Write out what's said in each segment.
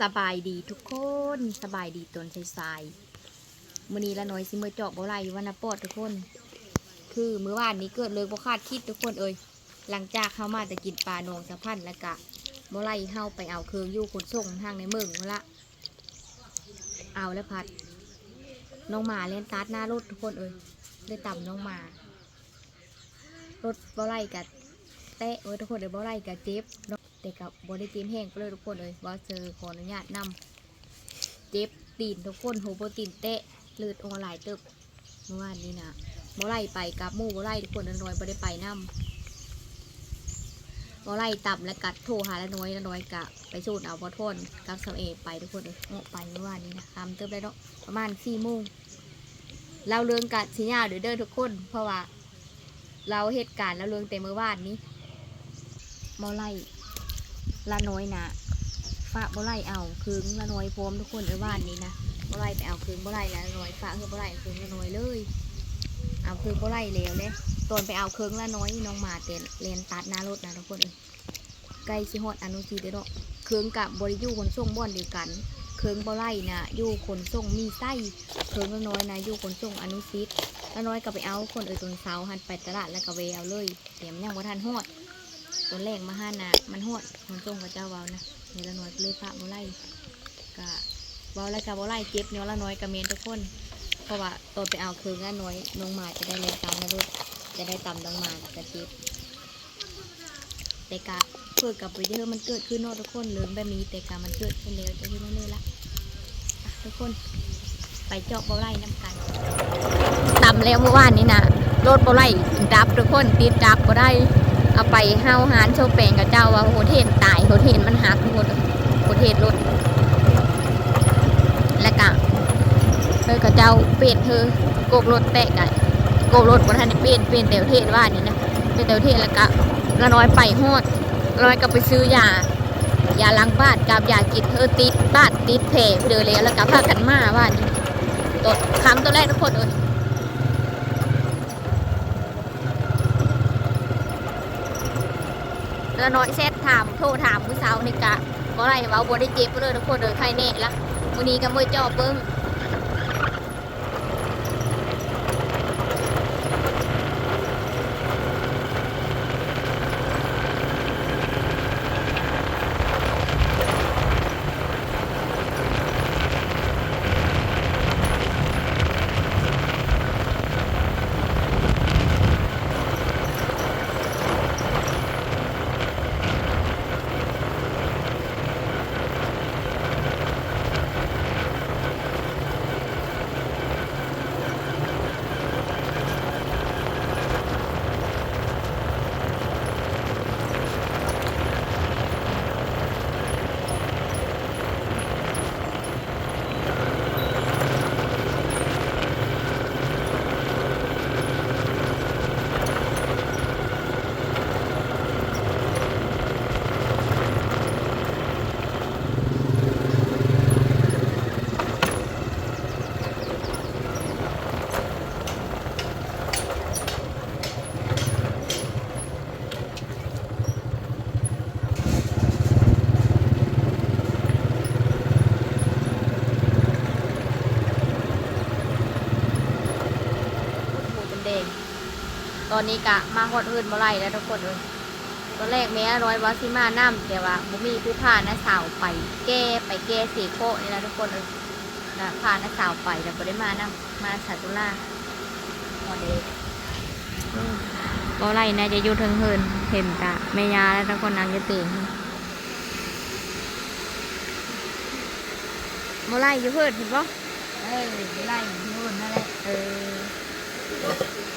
สบายดีทุกคนสบายดีตอนสายๆมื้อนี้ละน้อยสิเมือเจาะบ่ไหลวันนะปอดทุกคน คือมื้อวานนี้เกิดเลยบ่คาดคิดทุกคนเอ่ยหลังจากเข้ามาแต่กินปลาโหนงสะพันแล้วกะบ่ไหลเฮาไปเอาเครื่องยู่ขนส่งทางในเมืองละเอาแล้วพัดน้องหมาเล่นตาร์ทหน้ารถทุกคนเอ่ยได้ต่ำน้องหมารถบ่ไหลกะเตะเอ้ยทุกคนเดี๋ยวบ่ไหลกะเจ็บน แต่กับบได้เจ็บแห้งไปเลยทุกคนเอ้ยว่าเจอขออนุญาตนำเจ็บตีนทุกคนโหโปรตีนเตะเลือดออกหลายเติบเมื่อวานนี้นะบ่ไหลไปกับมู่บ่ไหลทุกคนน้อยบ่ได้ไปนำบ่ไหลต่ำและกัดโทรหาละน้อยละน้อยกะไปสูดเอาบ่ทนกับสาวเอไปทุกคนเอ้ยไปเมื่อวานนี้นะทำเติบได้เนาะประมาณสี่โมงเราเรื่องกัดสิญญาเด้อเด้อทุกคน เพราะว่าเราเหตุการณ์แล้วเรื่องเต็มเมื่อวานนี้บ่ไล่ ละน้อยนะฝาบ่ไล่เอาคืนละน้อยพร้อมทุกคนเมื่านนี้นะบ่ไล่ไปเอาคืนบ่ไล่ละน้อยฝาคือบ่ไล่คืนละน้อยเลย เอาคืนบ่ไล่แล้วเลยตอนไปเอาเคืองละน้อยน้องหมาเต้นเลนตัดหน้ารถนะทุกคนใกล้ชิฮอดอนุทีเด้อเคืองกับบริยูคนส่งบ่อนเดียวกันเคิงบ่ไล่นะยู่ขนส่งมีไส้เคิงละน้อยนะยู่ขนส่งอนุสิตละน้อยก็ไปเอาคนเอ่ยตนเสาหันไปตลาดแล้วก็เวเอาเลยเดี๋ยมยังว่าทันฮอด ตัวแรกมาห้านะมันฮอดขนส่งกับเจ้าเวานะเดี๋ยละน้อยเลยพระบ่ไล่ก็เวาแล้วก็บ่ไล่เจ็บเนาะละน้อยกับเมนทุกคน เพราะว่าตอนไปเอาคิงละน้อยน้องหมาจะได้เลยตามนะลูกจะได้ตามน้องหมาจะเจ็บแต่กะเพื่อกับไปเยอะมันเกิดขึ้นนอกทุกคนเรื่องแบบนี้แต่กะมันเกิดขึ้นแล้วจะขึ้นเรื่อยละอะทุกคนไปเจาะเบาไล่น้ำกันตำแล้วเมื่อวานนี้นะรถเบาไล่ดับทุกคนติดดับก็ได้ เอาไปห้าวหานโชว์แปลงกับเจ้าว่าโหเทนตายโหเทนมันหักทุกคนโหเทนรถแล้วก็เธอกับเจ้าเปลี่ยนเธอโกกรถแตกกันกกรถบนทันได้เปลี่ยนเปลี่ยนเตวเทนว่านี่นะเป็นเตวเทนแล้วก็ละน้อยไปฮอดละน้อยก็ไปซื้อยายาล้างบ้านกับยากินเธอติดบ้านติดแผลเดือแล้วแล้วก็พากันมาว่านี่ตัวคำตัวแรกทุกคนเลย แล้วน้อยเซดถามโทรถามผู้สาวนี่กะบ่ไรเว้าบ่ได้เจ็บเลยทุกคนเลยใครแน่ละมื้อนี้ก็มือจ่อเบิ้ง อนนี้กะมาฮอดเฮินบ่ไรแล้วทุกคนเลยตอนแรกแม่ร้อยว่าสิมาน้ำแต่ว่าบ่มีผู้พานะสาวไปแก้ไปแก้สีโคนี่นะทุกคนเลยนะพานะสาวไปแต่บ่ได้มาน้ำมาสาตุลาฮอดเดกบ่ไรนะจะอยู่เทิงเฮินเห็นกะแม่ยาแล้วทุกคนนางจะตื่นบ่ไรอยู่เพิ่นเห็นบ่เอ้ยไล่นู่นนั่นแหละเออ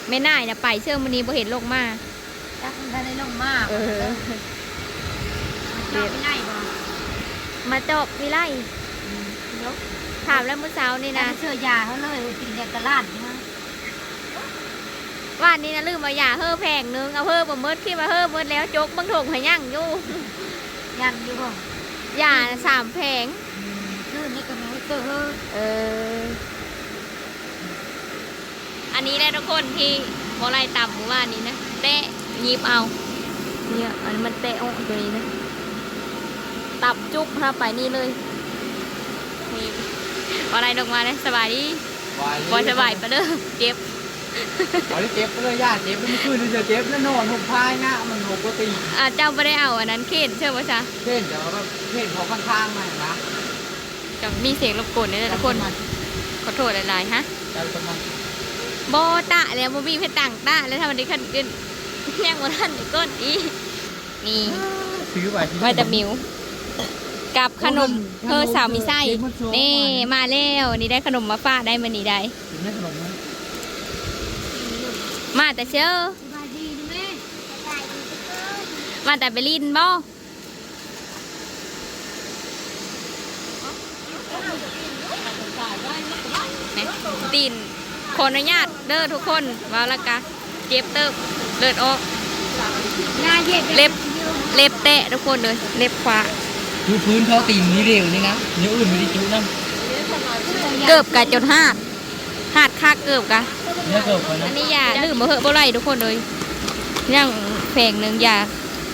ไม่น่ายนะไปเชื่อมันนี้บ่เห็นลงมาจักมันได้ลงมากเออเดี๋ยวไม่ได้บ่มาจบวิไลยกถามแล้วเมื่อเช้านี่นะนะเชื่อยาเขาเลยกินยากระลาดนะว่านนี้นะลืมมาอย่าเฮ้อแพงนึงเอาเฮ้อบ่เมิดคิดว่าเฮ้อเมิดแล้วจกบางถงหายั่งอยู่ยังอยู่บ่อย่าสามแพงคือนี่ก็ไม่เจอเอออั นนี้แหละทุกคนที่บ่ไล่ต่ำเมื่อวานนี้นะเตะหยิบเอาเนี่ยอันนี้มันเตะออกตัวนี้นะตับจุ๊บฮะไปนี่เลยมีอะไรลงมาเลยสบายดีวายบอสบายปะเด้อเจ็บวายเจ็บเลยญาติเจ็บแล้วเมื่อคืนนี่จะเจ็บแล้วนอนห่มผ้าหน้ามันหกปกติอ่าเจ้าไม่ได้เอาอันนั้นเข็นเชื่อป่ะจ๊ะเช่นเดี๋ยวแบบเช่นเขาข้างๆมานะจะมีเสียงรบกวนเนี่ยทุกคนขอโทษหลายๆฮะใจประมาณ โบตะแล้วโบมีเพชรต่างตะแล้วถ้ามันได้ขึ้นขึ้นยังวันทันอีกก้นอีนี่ซื้อไปไว้แต่มิวกับขนมเธอสาวมีไส้นี่มาแล้วนี่ได้ขนมมาฝากได้มานี่ได้กินได้ขนมไหมมาแต่เชื่อสบายดีนะแม่มาแต่ไปลินบ่นี่ตีน ขออนุญาตเด้อทุกคนว่าและกะเจ็บเติบเลือดออกหน้าเย็ดเล็บเล็บเตะทุกคนเลยเล็บขวาดูพื้นเขาตีนนี้เร็วนี่นะเนื้ออื่นไม่ได้จุนะเกือบกะจนหาดหาดค่าเกือบกะเนื้อเกิดไปนะอันนี้อย่าลืมมาเหอะบ่ไรทุกคนเลยย่างเพลงหนึ่งอย่า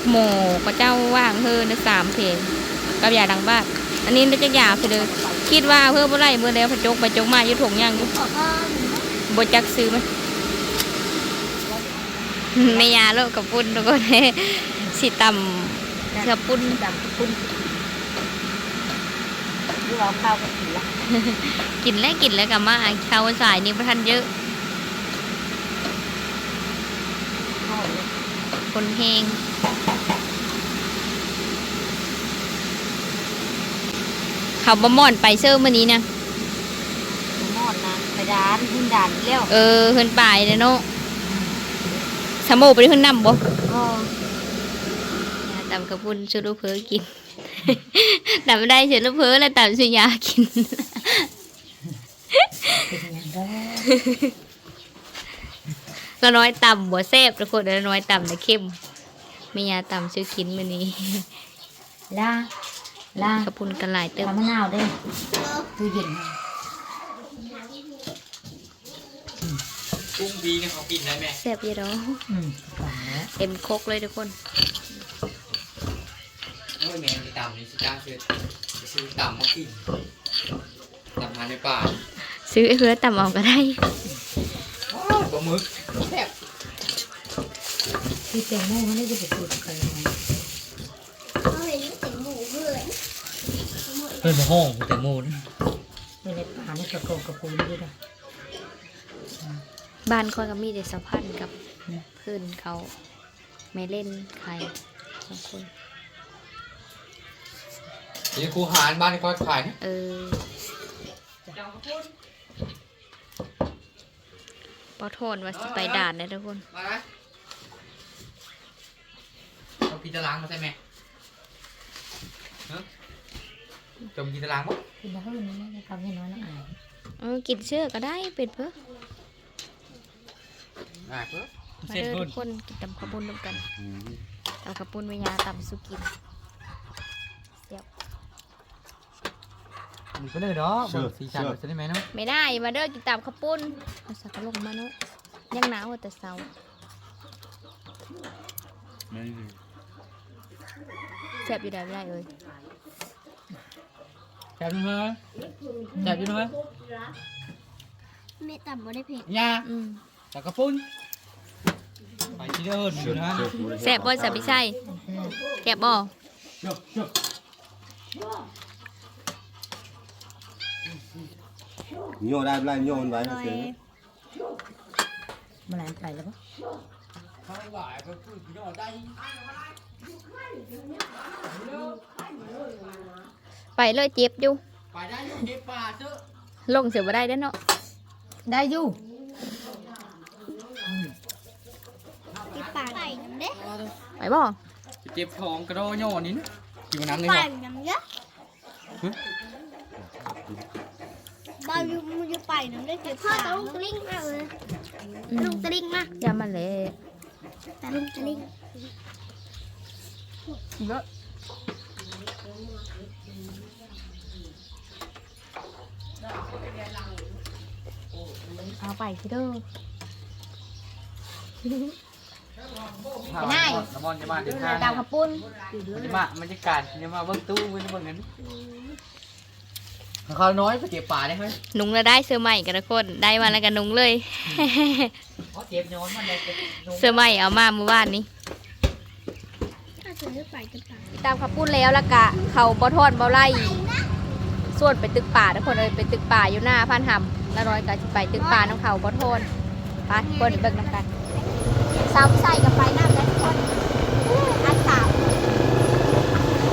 โมก็เจ้าว่างเฮอนะสามเพลงกับอย่าดังบ้านอันนี้นึกจะหยาบไปเลยคิดว่าเพื่อบ่ไรเมื่อแล้วพะจกไปจกมาอยู่ถงย่างอยู่ บ่จักซื้อไหมไม่ยาโลกกับปุ้นทุกคนสิตำกับปุ้นดำคุณดูเอาข้าวกับผีละกินแล้วกินแล้วกับมาข้าวสายนี่ประทันเยอะข้าวเลยคนแหงเขาบ่ม่อนไปเซอร์มื้อนี้นะหมอ ดนะไปดานขึ้นด่านอีกแล้วเออเฮินป่ายเลยเนาะสมโมไปขึ้นนำบ่อ๋อตำกระพุนชูลูกเพอกินตำไม่ได้ชูลูกเพอแล้วตำสุยากินเป็นอย่างไรก็น้อยตำบ่แซ่บทุกคนแล้วน้อยตำแต่เข้มมียาตำซื้อกินมื้อนี้ล่าล่ากระพุนกันหลายเติมทำมะนาวได้ตู้เย็น กุ้งดีเนี่ยเขากินได้ไหมแซ่บอยี่ดอกอืมฝังแล้วเต็มครกเลยทุกคน โอ้ยแมงไปตำนี่สิจ้าซื้อซื้อตำมากินตำมาในป่าซื้อไอ้เพื่อตำเอาก็ได้ ว้าวปลาหมึกแซ่บที่แตงโมมันได้จะไปสูตรกันยังไงเป็นมะฮ่องแต่โมนในในป่าในกระโกงกระปูนี่ด้วยนะ บ้านคอยก็มีแต่สัมพันธ์กับเพื่อนเขาไม่เล่นใครสองคน นี่ครูหารบ้านนี่เขาขายนะเออปอโทนว่าสิไปด่านนะทุกคนมาไหมเอากีตารางมาใช่ไหมฮะจมกีตารางมั้งกินแล้วก็รู้นะจะทำให้น้อยน้องอายเออกินเชื่อก็ได้เป็ดเพื่อ อ่าเพื่อมาเด้อทุกคนกินตำขาวปุ้นร่วมกันตำขาวปุ้นวิญญาตำสุกินเดี๋ยวมันก็เลยเนาะบนสีสันมันจะได้ไหมเนาะไม่ได้มาเด้อกินตำขาวปุ้นเอาสักกะลงมาเนาะยังหนาวอะแต่เสาแซ่บอยู่ได้ไม่ได้เอ้ยแซ่บอยู่ไหมแซ่บอยู่ไหมไม่ต่ำบ่ได้เผ็ดยาอืม จากกระปุ้นไปที่เดินอยู่นะแซ่บบ่แซ่บไม่ใช่แกบบ่โยได้ไม่ได้โยนไว้ลอยเฉยมาแลนไปแล้วปะข้างหลายก็คือพี่น้องได้ไปเลยเจ็บอยู่ ไปได้อยู่เก็บป่าเถอะลงเสียบ่ได้เด้อเนาะได้อยู่ ติดปากไปน้ำเด้ ไปบ่เก็บทองกระโดดโยนนี่นะอยู่น้ำนี่ปาเนาะกน้ำเยอะบาอยู่มันอยู่ไปน้ำได้คือพ่อตะลุงตะลิงมากเลยอืตะมลุงตะลิงมากอย่ามาเลยตะลุงตะลิงเอาไปสิเด้อ ไปไหน น้ำมันจะมาถึงทางตามขาวปุ้นมันจะมามันจะการจะมาเบิ้งตู้มันจะเบิ้งนั้นเขาน้อยไปเก็บป่าได้ไหมนุงแล้วได้เสื้อใหม่กันทุกคนได้มาแล้วก็นุงเลยเขาเก็บย้อนมันเลยเก็บเสื้อใหม่เอามาเมื่อวานนี้ถ้าจะไม่ไปกันตายตามคำพูดแล้วและกะเขาบ่ทอนบ่ไล่ส่วนไปตึกป่าทุกคนเลยไปตึกป่าอยู่หน้าพันหำแล้วร้อยก็จะไปตึกป่าน้ำเขาบ่ทอนไปคนเบิ่งนำกัน ซ้ำใส่กับไฟหน้าแบตคอันสาม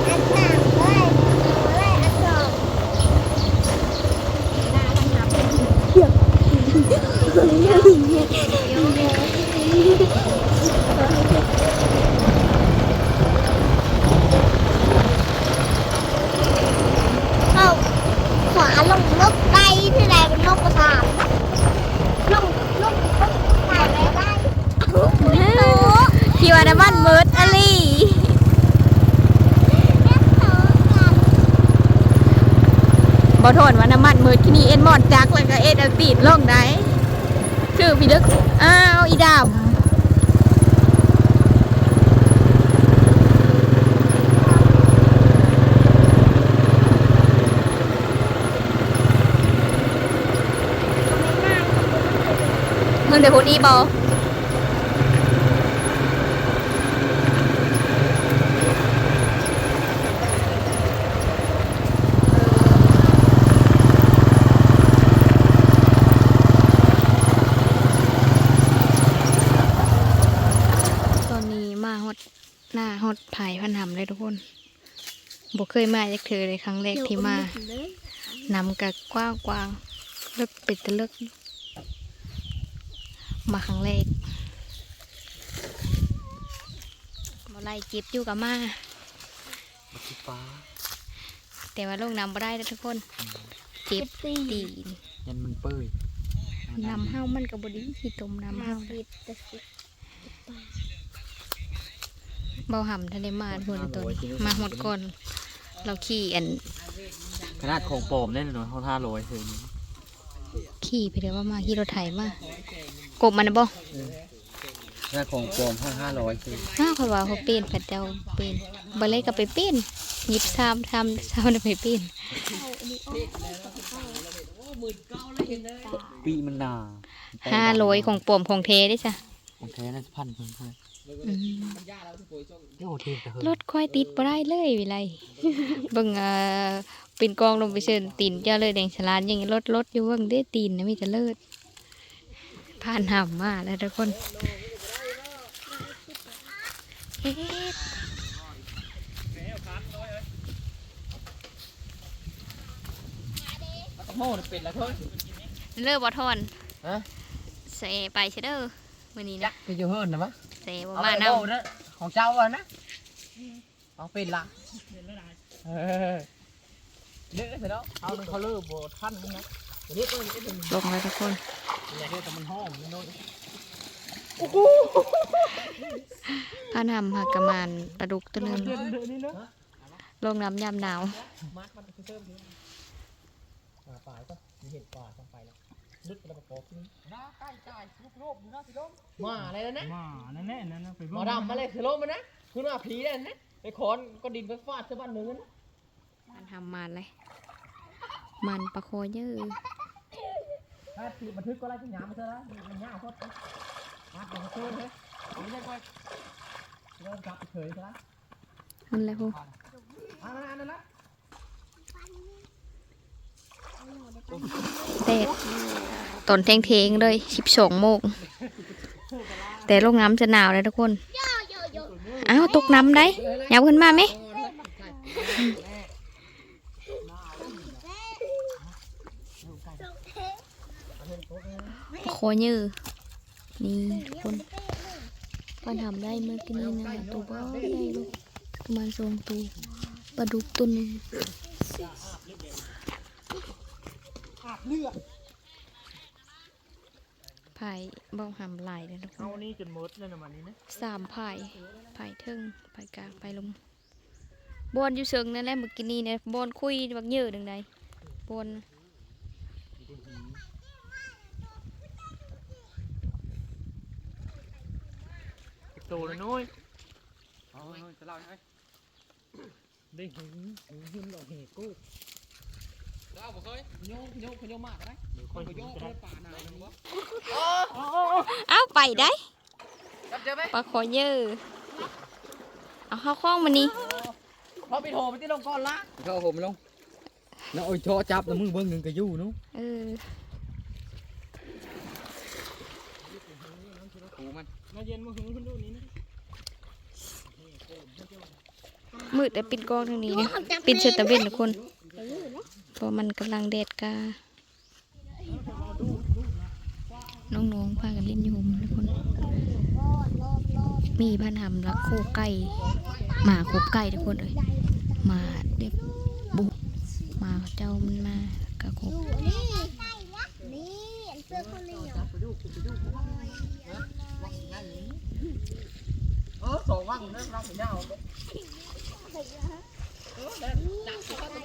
อันสามเลยเลยอันสอง หน้าพันห เข้าขวาลงนกไก่ที่ไหนเป็นนกกระสาบลงลงลงถ่ายไปได้ำพี่ว่าน้ำมันมืดอะลี่ แม่โตกัน บ่ทอนว่าน้ำมันมืดที่นี่เอ็นมอดจักแล้วก็เอ็นเอาตีดลงได้ชื่อพี่ลึกอ้าวอีดำมึงเดี๋ยวพูดอีบอตอนนี้มาฮอดหน้าฮอดผายพันหำเลยทุกคนบ่ เคยมาจากเธอเลยครั้งแรกที่มานำกะกว้างกว้างๆเลิกปิดแต่เลิกมาครั้งแรกมาไล่เก็บอยู่กับมาฟ้าแต่ว่าลงน้ำบ่ได้แล้วทุกคนเจ็บตีนยันมันเปื่อยน้ำเห้ามันกับบดีที่ต้มน้ำเห้าเบาห่ำทะเลมาดคนตัวนี้มาหมดก่อน เราขี่อันขนาดของปลอมแน่นอนเขาท่าลอยคือขี่ไปเดี๋ยวว่ามาขี่รถไถมากบมันนะบ่ขนาดของปลอมห้าห้าร้อยคืออ้าวเขาว่าเขาเป็นพระเจ้าเป็นบ่เลยก็ไปเป็นหยิบซ้ำทำซ้ำแล้วไปเป็นปีมันหนาห้าร้อยของปลอมของเทได้จ้ะของแท้น่าจะพันเพิ่มเพิ่มอืมโอ้เทแต่เฮ้ รถค่อยติดบ่ได้เลยวิไลเบิ่งเอ่อเป็นกองลงไปเชิญตีนเจ้าเลยแดงฉลาดยังรถรถอยู่เบิ่งได้ตีนนะมีแต่เลิศผ่านหำมาแล้วทุกคนเฮ็ดโม่เป็นแล้วเพิ่มเลิศบ่ทอนฮะเสไปเชเด้อมื้อนี้นะไปอยู่เฮิร์นนะมะ เสบ่เอามาไปนำโม่นะของเจ้าอะนะเอาเป็นละเออเลือกเสร็จแล้วเอาหนึ่งเขาเลิกโบท่านนะเลือกเลยเป็นลงเลยทุกคนอย่าเลือกแต่มันหอมนี่โน่นผ่านหำหักกระมานปลาดุกตัวหนึงเดือนเดือนนี้เนาะลงน้ำยามหนาวมาร์คมันคือเติมนี้ป่า ป่าก็มีเห็ดป่าต้องไปแล้วลึกแล้วก็ปอกนี่น้าใกล้ใจลูกโลกดูน้าสิล้มมาอะไรแล้วนะมาแน่ๆนั่นนะไปหมเบิ่องดำมาเลยคือล้มมันนะคุณว่าผีนั่นนะไปขอนก็ดินไปฟาดซะบ้านหนึ่งนะมันทำมันเลย มันประโคเยอะถ้าผีบันทึกก็ไล่ที่หยามมาซะแล้วมันหยามโคตรมาเดี๋ยวมาช่วยเลยเอาไม่ได้ก็เริ่มกลับเฉยซะแล้วนั่นแหละพูอ่านั่นนั่นละ แต่ตอนเทงเทงๆเลยสิบสองโมงแต่โรงน้ำจะหนาวเลยทุกคนอ้าวตกน้ำได้ยับขึ้นมาไหมโคเยอนี่ทุกคนปลาทำได้เมื่อกี้นี้นะตัวบ่ได้ลูกประมาณสองตัวปลาดุกตัวนึง ไผ่เบ้าหำลายเลยทุกคเอานนี่จนหมดแล้วนะวันนี้นะสามไผ่ไผ่เทิงไผ่กลางไผ่ลมบอนอยู่เชิงนั่นแหละเมื่อกี้นี้เนี่ยบอนคุยบักเยอะดึงใดบอนโตเลยน้อยเอาจะเล่าให้ได้เห็นเห็นหลอกเหตุกู เอาบ่เคยโยงโยงโยงมากก็ได้คนก็โยงเลยป่าหนาหนึ่งวะเอ้าไปได้จับเจอไหมปลาคอเยอะเอาเข้าคล้องมานี่พอไปโทรไปที่ลงก่อนละเข้าผมลงแล้วโอ้ยโชจับแล้วมึงเบิ้งหนึ่งก็อยู่นู้เออกูมันมาเย็นมาหึงคุณดูนี่นะมืดแต่ปิดกล้องทางนี้นะปิดเชือตะเวนทุกคนเพ ราะมันกำลังแดดกาน้องๆพากันเล่นอยู่ผมทุกคน มีบ้านทำรักโคไก่หมาคบไก่ทุกคนเลยหมาเด็บบุหมาเจ้ามันมากระคบนี่นี่อันเสื้อเขาเหลียวเออสองว่างเริ่มรังสียาวเบาๆก็จะมองไปไปโน่นเลยมันเดินขึ้นบ้า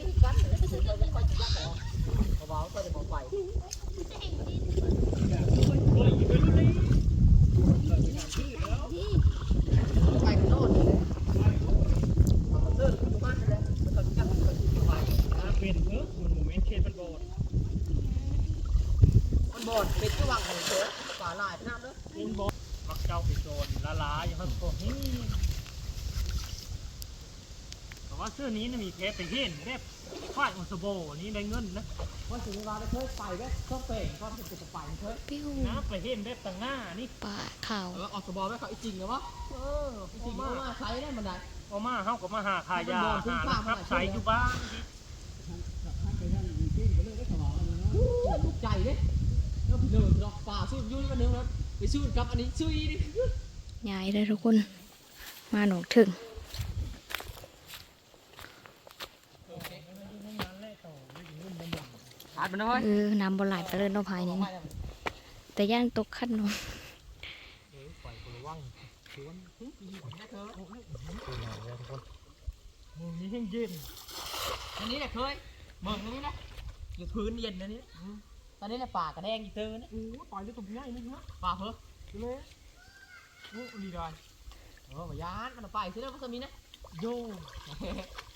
บดมันบอดเป็นที่วางของเธอฝาลายน้ำเด้อเป็นโบดมักเจ้าไปโซนละลายอย่างนั้นก็ฮึแต่ว่าเสื้อนี้นะมีเพชรไปเห็นเด็บควายอุสโบนี้ได้เงินนะ ว่าสิวาได้เคยไปเว้ยต้องเป่งความเป็นจะไปเคยปิ้วน้ำไปเห็นเด็บต่างหน้านี่ปลาขาวเออออกสบอลไหมเขาจริงเหรอวะเออจริงเอามาใช้ได้มันได้เอามาเฮากับมาหาขายยาหานะครับใส่อยู่บ้านถูกใจเด้แล้วพี่เดินดอกป่าซื้อยุ่ยกันนึงแล้วไปซื้อกับอันนี้ซื้ออีดิย้ายเลยทุกคน มาหนองถึง ขา ดมันน้อยเออน้ำบอลไหลไปเลยเน้องพายนี่นะแต่ย่างตกขั้นเนอะมึงนี้เย็นอันนี้แหละเคยเมืองอันนี้นะอยู่พื้นเย็นนะนี่ตอนนี้แหละป่ากระแดงอีเตอร์นะโอ้ปล่อยด้วยตัวง่ายนี่นะป่าเพ้อเลยโอ้ลีดานเออมายานมันไปซื้อแล้วมันจะมีนะโย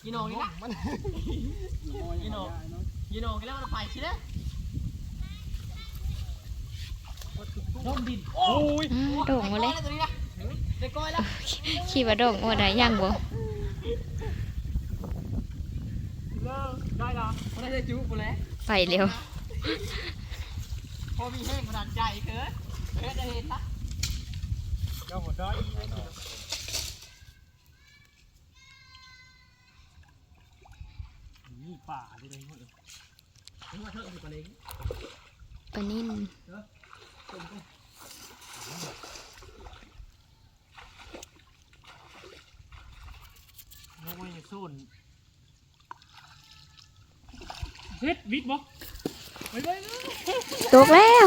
ยีนองนี่นะยีนองยีนอง นี่แล้วมันไปซื้อแล้วร่มดินโอ้โอ้ยอ้าโด่งมาเลย ตัวนี้นะได้ก้อยแล้วขี่ว่าโด่งว่าได้ย่างบ่เลิกได้ละมันได้จุ๊บกูแล้วไปเร็ว พอมีแห้งขนาดใจเกินเฮ้ยจะเห็นละเจ้า หัวได้นี่ป่าที่ไหนหมดนี่มาเถอะอยู่กับเล้งปลานิ่นน้องไว้ในโซนเฮ็ดวิทย์บ่ไปไปตกแล้ว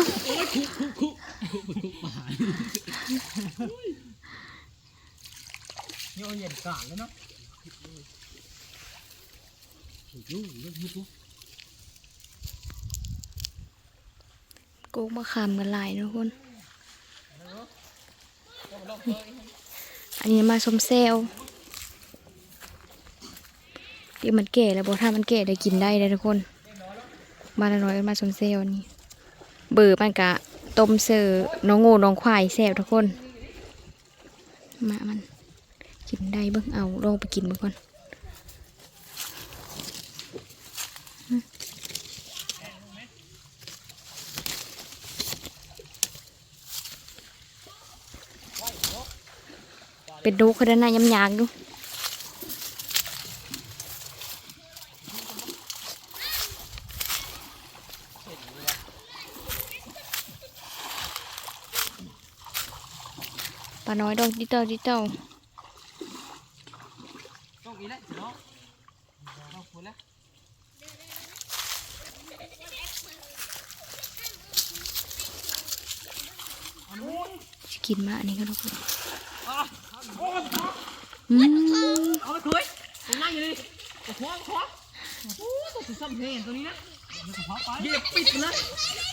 โยเย็นกลางเลยเนาะ กูมาขามกันหลายทุกคน อันนี้มาสมเซลเดี๋ยวมันแก่แล้วบอถ้ามันแก่ได้กินได้เลยทุกคน มาละน้อยมาสมเซลนี่ เบอร์มันกะต้มเสือน้องงูน้องควายแซ่บทุกคน มามัน กินได้เบิ่งเอาลองไปกินเบิ่งก่อน เป็นดูเขาด้านหน้ายำยางดูปลาน้อยดองดิเตอร์ดิเตอร์ต้องอีแล้วเนาะต้องพูดแล้วจะกินมาอันนี้ก็ทุกคน อืมเอาไปคุยผมนั่งอยู่นี่โอ้โหโอ้โหโอ้ตัวสุดซ้ำเพลงตัวนี้นะเหยียบปิดเลย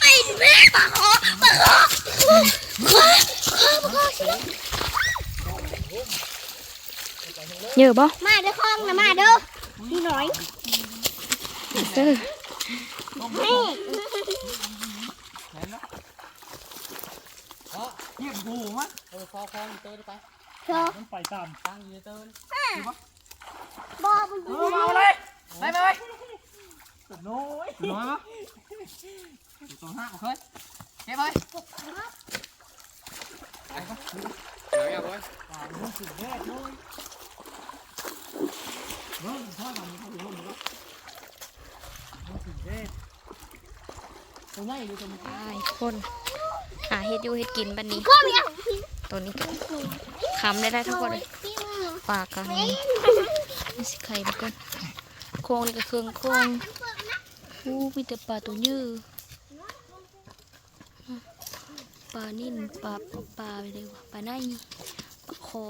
ไอ้แม่ปากคอปากคอคอคอคอคอเยอะบ่มาเด้อคลองนะมาเด้อนี่หน่อยเซอร์เฮ้ยเห็นไหมเออเทียบกูมั้ยเออคอคอมันเตอร์ไป โชว์มันไปตามตั้งยู่ในเตอร์บอมันเออมาเลยไปไปไปน้อยน้อยมั้ยอยู่ตรงห้างเคยเก็บไปป่ามันสุดแรกเลยเบิ้งพ่อทำมันเขาอยู่ห้องนี้มันสุดแรกตรงไหนดูตรงนี้ไปคนหาเฮ็ดอยู่เฮ็ดกินบัดนี้ตัวนี้ก็ คำได้ได้ทุกคนเลยที่มือปากกันนี่สิไข่มาก่อนโครงนี่ก็เครื่องโครงอู้มีแต่ปลาตัวยืดปลานิ่นปลาปลาไปเลยว่ะปลาในปลาขอ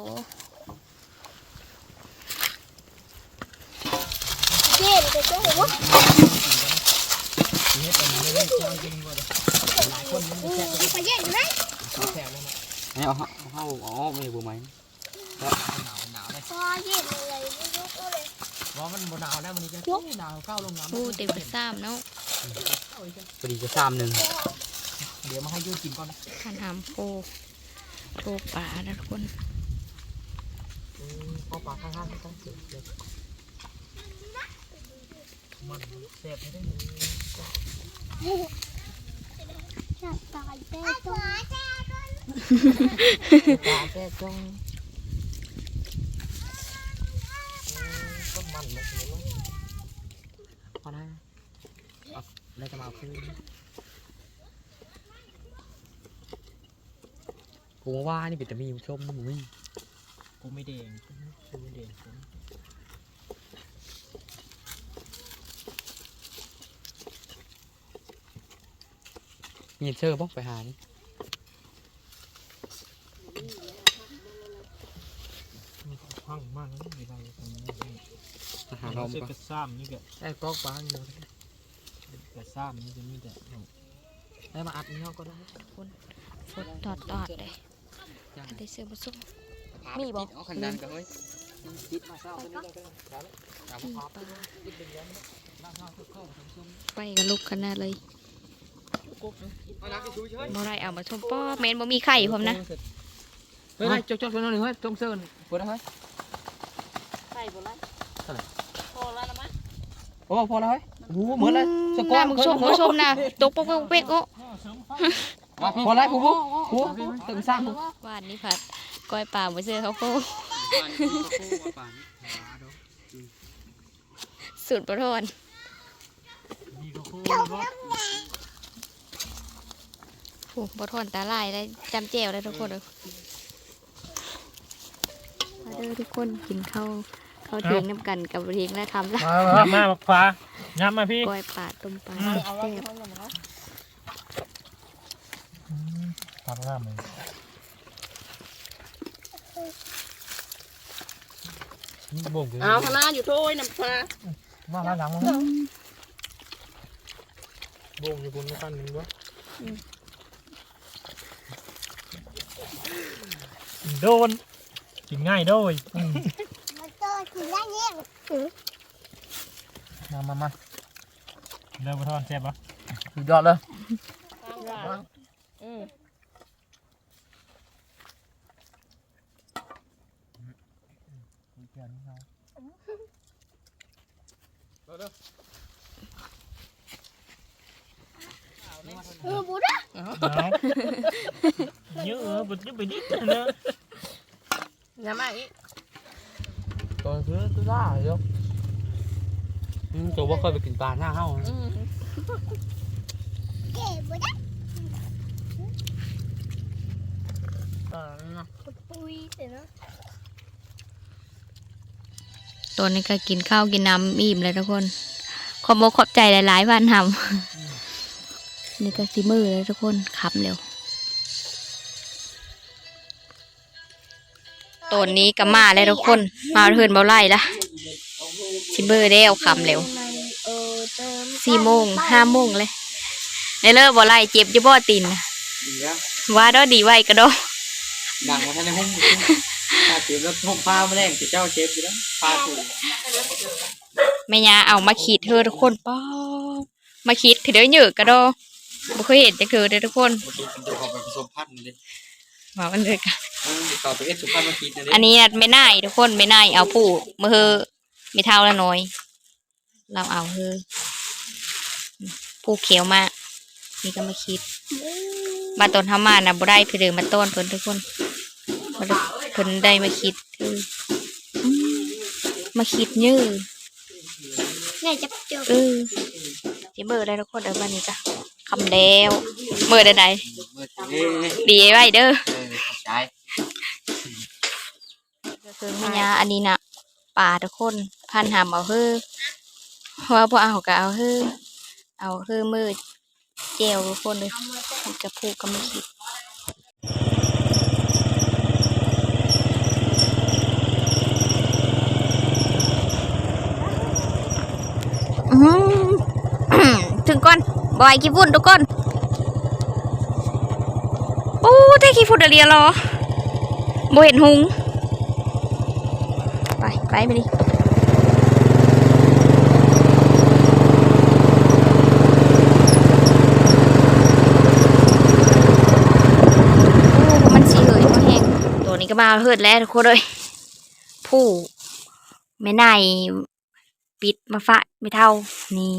เจ๊เดี๋ยวจะเห็นว่านี่เป็นเรื่องจ้างจริงกว่าหลายคนมันอืแซ่มบไปเย็นไหมแซ่บเลยนะนี่เอาเอา เอาเอาไม่บูไหมหนาวหนาวเลยพอเย็นเลยไม่รู้ก็เลยว่ามันบ่หนาวแล้ววันนี้จะหนาวเข้าลงน้ำอู้เต็มกระซ้ำเนาะพอดีจะซ้ำหนึ่งเดี๋ยวมาให้ยูกินก่อนขันหามโคโคปลานะทุกคนพอปลาข้างๆต้องเสียบมันแซ่บไม่ได้เลยจับตายเต้ตัว ปลาแซ่จงก็มันเลยพอได้แล้วจะมาคืนกูว่านี่เป็นแต่มีชมมึงมีกูไม่แดงกูไม่แดงมีเชื่อบ้องไปหานี่ พังมากนะมีอะไรตรงนี้อาหารเราเสื้อปะกระซ้ำนี่แกไอ้ก๊อกปลาอยู่กระซ้ำนี่จะมีแต่ได้มาอัดนี่ก็ได้ฝนตอดตอดเลยได้เสื้อผสมมีบ่เอาขันดันกันเฮ้ยคิดมาเศร้าไปนี่เลยก็ได้มีปลาไปกันลุกขนาดเลยบ่ได้เอามาชมป้อเมนบ่มีไข่ผมนะเฮ้ยจกจกตัวนึงเฮ้ยจงเซิร์นปวดเฮ้ย ใส่บ่ละพอแล้วนะมั้ยโอ้พอแล้วเฮ้ยโอ้เหมือนเลยสหกอน้าร์มึงชมมึงชมนะตกปกปกเป๊กโอ้พอแล้วผู้ผู้ผู้ตึงสร้างผู้วานนี้ผัดก้อยปลาบ่เสื้อเขาโคสูตรประทอนมีกระโคก็โอ้ประทอนตาลายได้จำแจวได้ทุกคนเลยมาเด้อทุกคนกินข้าว ข้าวเทียงน้ำกันกับเทียงและคำละมามาบักฟ้าย้ำมาพี่ก้อยปลาต้มปลาแซ่บทำง่ามเลยบ่งเอาคณะอยู่โถ้ยน้ำปลามาล้างหลังมั้งบ่งอยู่บนกันหนึ่งวะโดนกินง่ายด้วย มันเจอถึงได้เงี้ยมามามาเริ่มกระทอนแซ่บปะสุดยอดเลยอืมเออบุญอะเอาเยอะเออบุดยังไปนิดนึงนะอย่ามาอีกตัวซื้อตัวได้ยกตัวว่าเคยไปกินปลาหน้าเฮ้าอืมเก๋บุญอะต่อนะปุยเสร็จแล้วตอนนี้ก็กินข้าวกินน้ำอิ่มเลยทุกคน ขอบโมขอบใจหลายๆวันทำนี่ก็ซิมือเลยทุกคนขับเร็ว ตอนนี้ก็มาเลยทุกคน มาเทินเบาไล่ละซิมือได้เอาคำเร็วเออเติมสี่โมงห้าโมงเลยในเลิกบ่ไล่เจ็บอยี่บ่ตีนน่ะดีแล้วว่าดอดีไว้ก็ดอดังมาท่านในห้องตาเจ็บแล้วห้องฟ้ามาแรงแต่เจ้าเจ็บอยู่แล้วฟ้าถูกแม่ยาเอามาขีดเธอทุกคนป้อมาคิดถือเด้อเหยอะกระโดบ่เคยเห็นจักเทื่อเด้อทุกคน ว่ามันเลยกันเออเข้าไปเอ็ดสุพรรณมาคิดนะเด้อันนี้น่ะไม่น่ายทุกคนไม่น่ายเอาผู้มือเฮอไม่เท่าละน้อย เราเอาเฮอผู้เขียวมากนี่ก็มาคิดมาต้นทามานะบ่ได้เพื่อเดินมาต้นเพิ่นทุกคนบ่ได้เพิ่นได้มาคิดคืออืมมาคิดยื้อแม่จะเจอเออสิเบอร์ได้ทุกคนเด้อบ้านนี้จ้ะคำแล้วเมื่อใดเมื่อเอ้ยๆดีไว้เด้อ มิญาอันนี้นะป่าทุกคนพันหามเอาเฮ้อว่าพอเอาก็เอาเฮ้อเอาเฮ้อมืดเจลทุกคนเลยมันจะพูกก็ไม่คิดถึงก่อนบอยขี้ฝุ่นทุกคนโอ้ได้ขี้ฝุ่นเดียวเหรอโบเห็นหุง ไปไปดิโอ้มันสีเหยมันแห้งตัวนี้ก็มาเฮิดแล้วทุกคนเลยผู้ไม่นายปิดมาฟะไม่เท่า นี่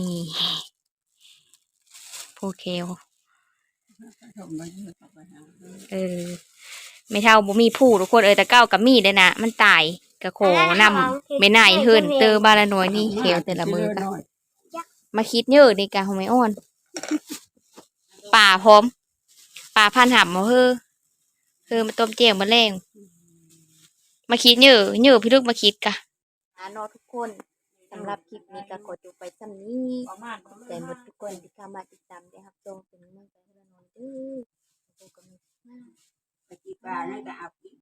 ผู้เคเออไม่เท่าบ่มีผู้ทุกคนเออแต่เก้ากับมีเด้อนะมันตาย กระโขนำไม่นายเฮินเตอร์บาละน้อยนี่เขียวแต่ละมือกันมาคิดเยอะในกาของไม่อ่อนป่าพร้อมป่าพันหับมาเฮ้อเฮ้อมาต้มเจียวมาแรงมาคิดเยอะเยอะพี่ลูกมาคิดกะนอทุกคนสำหรับคลิปนี้ก็ขอจบไปสำนี้ขอบใจหมดทุกคนที่เข้ามาติดตามได้ครับจงเป็นกำลังใจให้เรานอยเด้อขอบคุณมากตะกี้ปลานั่นก็เอา